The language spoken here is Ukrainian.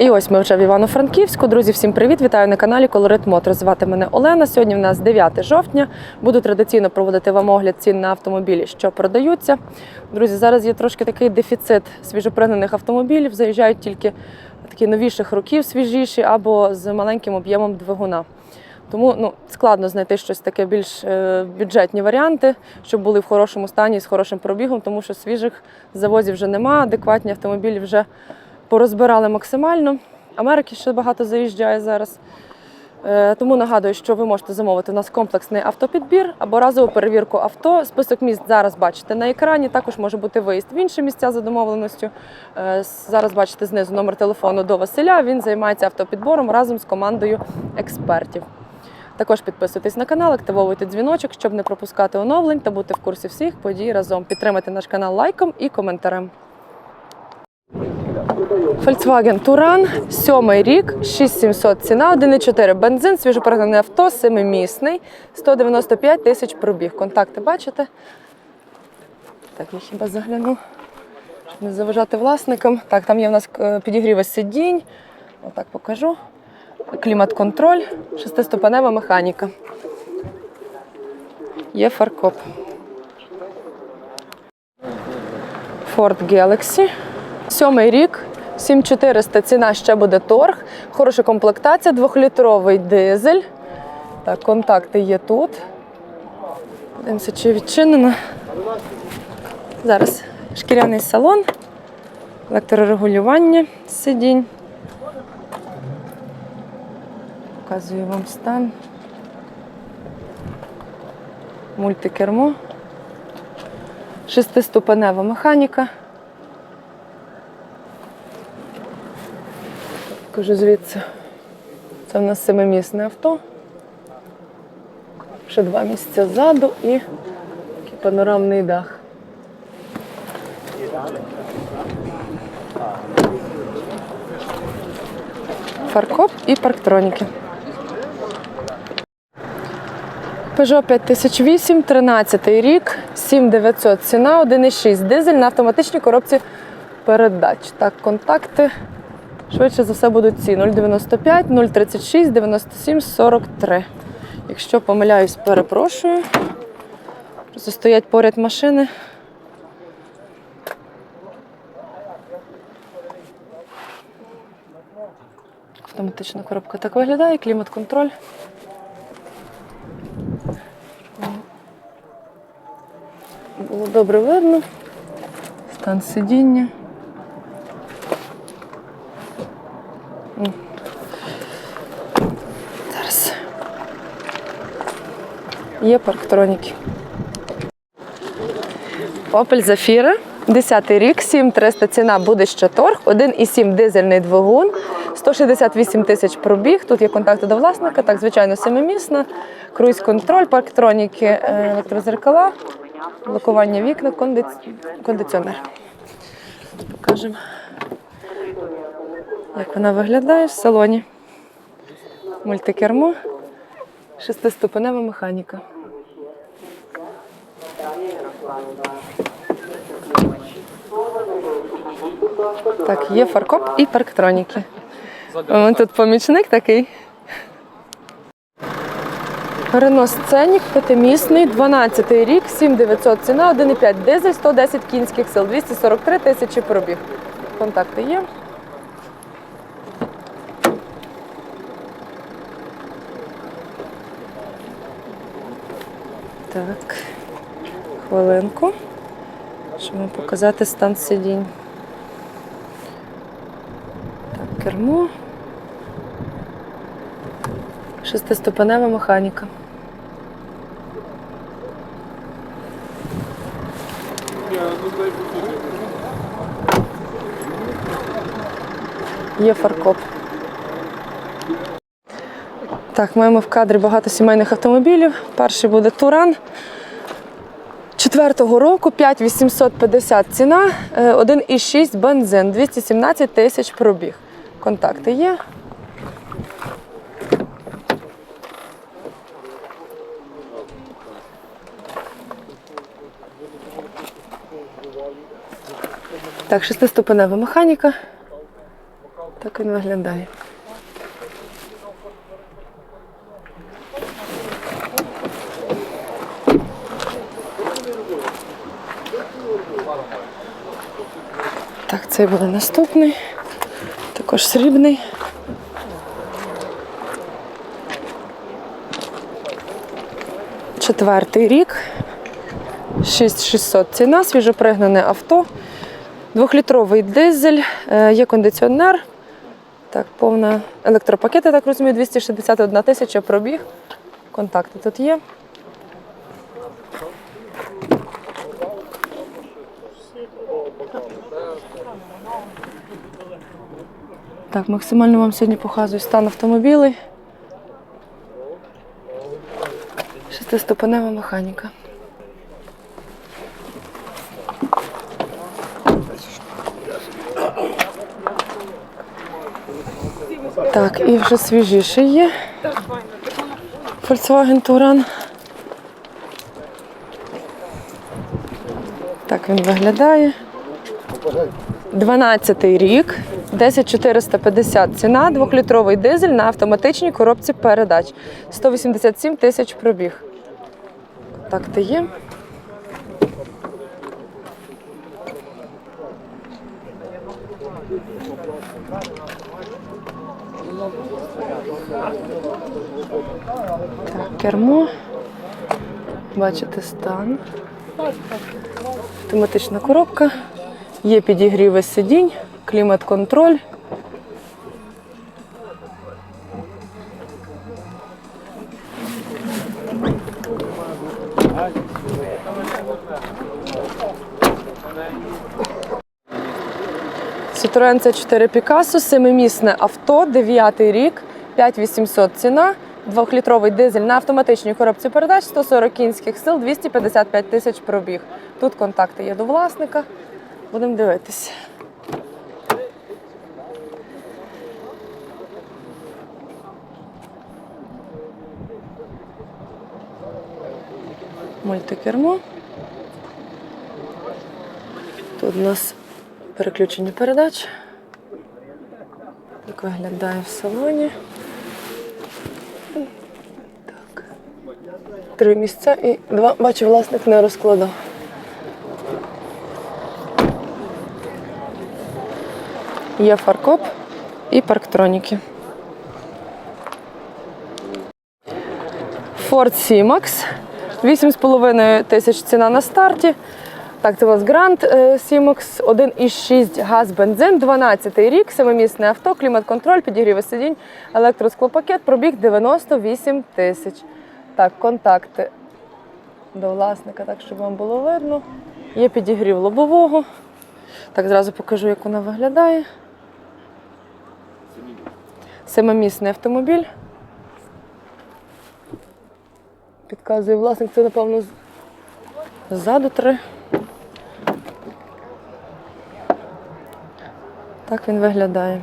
І ось ми вже в Івано-Франківську. Друзі, всім привіт! Вітаю на каналі Колорит Мотор. Звати мене Олена. Сьогодні в нас 9 жовтня. Буду традиційно проводити вам огляд цін на автомобілі, що продаються. Друзі, зараз є трошки такий дефіцит свіжопригнаних автомобілів. Заїжджають тільки такі новіших років, свіжіші або з маленьким об'ємом двигуна. Тому ну, складно знайти щось таке більш е, бюджетні варіанти, щоб були в хорошому стані з хорошим пробігом, тому що свіжих завозів вже нема, адекватні автомобілі вже порозбирали максимально. Америки ще багато заїжджає зараз. Е, Тому нагадую, що ви можете замовити у нас комплексний автопідбір або разову перевірку авто. Список міст зараз бачите на екрані. Також може бути виїзд в інші місця за домовленістю. Е, Зараз бачите знизу номер телефону до Василя. Він займається автопідбором разом з командою експертів. Також підписуйтесь на канал, активовуйте дзвіночок, щоб не пропускати оновлень та бути в курсі всіх подій разом. Підтримайте наш канал лайком і коментарем. Volkswagen Touran, сьомий рік, 6700 ціна, 1,4 бензин, свіжоперегнане авто, семимісний, 195 тисяч пробіг. Контакти бачите? Так, я хіба загляну, щоб не заважати власникам. Так, там є в нас е, підігріви сидінь. Отак покажу. Клімат-контроль, шестиступенева механіка. Є фаркоп. Ford Galaxy. Сьомий рік, 7400 ціна ще буде торг. Хороша комплектація, двохлітровий дизель. Так, контакти є тут. Дивимося, чи відчинено. Зараз шкіряний салон, електрорегулювання сидінь. Показую вам стан. Мультикермо. Шестиступенева механіка. Покажу звідси. Це в нас семимісне авто. Ще два місця ззаду і такий панорамний дах. Фаркоп і парктроніки. Peugeot 5008, 13 рік, 7900 ціна, 1,6 дизель на автоматичній коробці передач. Так, контакти швидше за все будуть ці 095 036 97 43. Якщо помиляюсь, перепрошую. Просто стоять поряд машини. Автоматична коробка так виглядає, клімат-контроль. Було добре видно. Стан сидіння. М. Зараз. Є парктроніки. Opel Zafira, 10 рік, 7300 ціна буде ще торг, 1,7 дизельний двигун, 168 тисяч пробіг. Тут є контакти до власника, так, звичайно, семимісна, круїз-контроль, парктроніки, е, електрозеркала, блокування вікна, кондиці... кондиціонер. Покажемо, як вона виглядає в салоні. Мультикермо, шестиступенева механіка. Так, є фаркоп і парктроніки. У тут помічник такий. Рено Сценік, п'ятимісний, 12 рік, 7900 ціна, 1,5 дизель, 110 кінських сил, 243 тисячі пробіг. Контакти є. Так, хвилинку, щоб показати стан сидінь. Так, кермо. Шестиступенева механіка. Є фаркоп. Так, маємо в кадрі багато сімейних автомобілів. Перший буде Туран. Четвертого року 5850 ціна, е, 1,6 бензин, 217 тисяч пробіг. Контакти є. Так, шестиступенева механіка. Так він виглядає. Так, цей буде наступний. Також срібний. Четвертий рік. 6600 ціна, свіжопригнане авто. Двохлітровий дизель, е, є кондиціонер. Так, повна електропакет, я так розумію, 261 тисяча пробіг. Контакти тут є. Так, максимально вам сьогодні показую стан автомобілей. Шестиступенева механіка. Так, і вже свіжіший є. Volkswagen Touran. Так він виглядає. 12-й рік, 10450 ціна, двохлітровий дизель на автоматичній коробці передач. 187 тисяч пробіг. Контакти є. Так, кермо. Бачите стан. Автоматична коробка. Є підігріви сидінь, клімат-контроль. Citroen C4 Picasso, семимісне авто, 9 рік, 5800 ціна, двохлітровий дизель на автоматичній коробці передач, 140 кінських сил, 255 тисяч пробіг. Тут контакти є до власника. Будемо дивитися. Мультикермо. Тут у нас переключення передач. Так виглядає в салоні. Так. Три місця і два, бачу, власник не розкладав. Є фаркоп і парктроніки. Ford C-Max. 8,5 тисяч ціна на старті. Так, це у нас Grand C-Max 1,6 газ, бензин, 12 й рік, семимісне авто, клімат-контроль, підігріви сидінь, електросклопакет, пробіг 98 тисяч. Так, контакти до власника, так, щоб вам було видно. Є підігрів лобового. Так, зразу покажу, як вона виглядає. Семимісний автомобіль. Підказує власник, це, напевно, ззаду три. Так він виглядає.